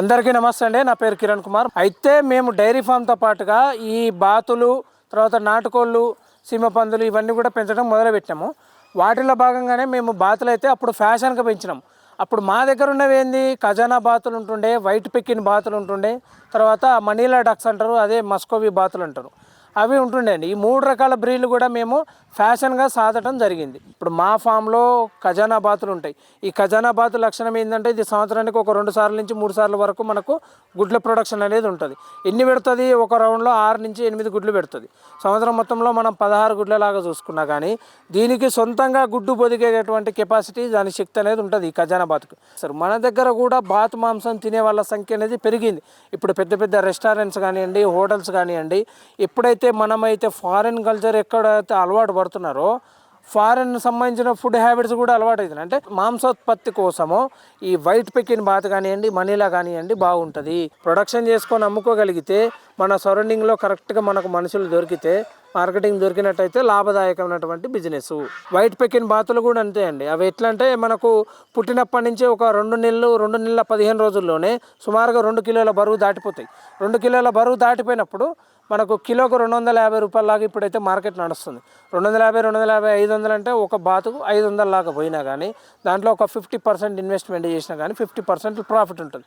అందరికీ నమస్తే అండి. నా పేరు కిరణ్ కుమార్. అయితే మేము డైరీ ఫామ్తో పాటుగా ఈ బాతులు తర్వాత నాటుకోళ్ళు సీమ పందులు ఇవన్నీ కూడా పెంచడం మొదలుపెట్టాము. వాటిలో భాగంగానే మేము బాతులు అయితే అప్పుడు ఫ్యాషన్గా పెంచినాం. అప్పుడు మా దగ్గర ఉన్నవి ఏంది? ఖజానా బాతులు ఉంటుండే వైట్ పెక్కిన్ బాతులు ఉంటుండే తర్వాత మనీలా డక్స్ అంటారు అదే మస్కోవి బాతులు అంటారు. అవి ఉంటుండే అండి. ఈ మూడు రకాల బ్రీడ్లు కూడా మేము ఫ్యాషన్గా సాధటం జరిగింది. ఇప్పుడు మా ఫామ్లో ఖజానా బాతులు ఉంటాయి. ఈ ఖజానా బాతు లక్షణం ఏంటంటే ఇది సంవత్సరానికి ఒక రెండు సార్లు నుంచి మూడు సార్లు వరకు మనకు గుడ్ల ప్రొడక్షన్ అనేది ఉంటుంది. ఎన్ని పెడుతుంది? ఒక రౌండ్లో ఆరు నుంచి ఎనిమిది గుడ్లు పెడుతుంది. సంవత్సరం మొత్తంలో మనం పదహారు గుడ్లలాగా చూసుకున్నా కానీ దీనికి సొంతంగా గుడ్డు పొదిగేటటువంటి కెపాసిటీ దాని శక్తి అనేది ఉంటుంది ఈ ఖజానా బాతుకు. సరే మన దగ్గర కూడా బాతు మాంసం తినే వాళ్ళ సంఖ్య అనేది పెరిగింది. ఇప్పుడు పెద్ద పెద్ద రెస్టారెంట్స్ కానివ్వండి హోటల్స్ కానివ్వండి ఎప్పుడైతే మనమైతే ఫారిన్ కల్చర్ ఎక్కడైతే అలవాటు పడుతున్నారో ఫారెన్ సంబంధించిన ఫుడ్ హ్యాబిట్స్ కూడా అలవాటు అవుతుంది అంటే మాంసోత్పత్తి కోసము ఈ వైట్ పెకిన్ బాత్ కానివ్వండి మనీలా కానివ్వండి బాగుంటుంది. ప్రొడక్షన్ చేసుకొని అమ్ముకోగలిగితే మన సరౌండింగ్లో కరెక్ట్గా మనకు మనుషులు దొరికితే మార్కెటింగ్ దొరికినట్టయితే లాభదాయకమైనటువంటి బిజినెస్ వైట్ పెకిన్ బాతులు కూడా అంతే అండి. అవి ఎట్లా అంటే మనకు పుట్టినప్పటి నుంచి ఒక రెండు నెలలు రెండు నెలల పదిహేను రోజుల్లోనే సుమారుగా రెండు కిలోల బరువు దాటిపోతాయి. రెండు కిలోల బరువు దాటిపోయినప్పుడు మనకు కిలోకు రెండు వందల యాభై రూపాయలలాగా ఇప్పుడైతే మార్కెట్ నడుస్తుంది. రెండు వందల యాభై రెండు వందల యాభై ఐదు వందలు అంటే ఒక బాతుకు ఐదు వందల లాగా పోయినా కానీ దాంట్లో ఒక ఫిఫ్టీ పర్సెంట్ ఇన్వెస్ట్మెంట్ చేసినా కానీ ఫిఫ్టీ పర్సెంట్ ప్రాఫిట్ ఉంటుంది.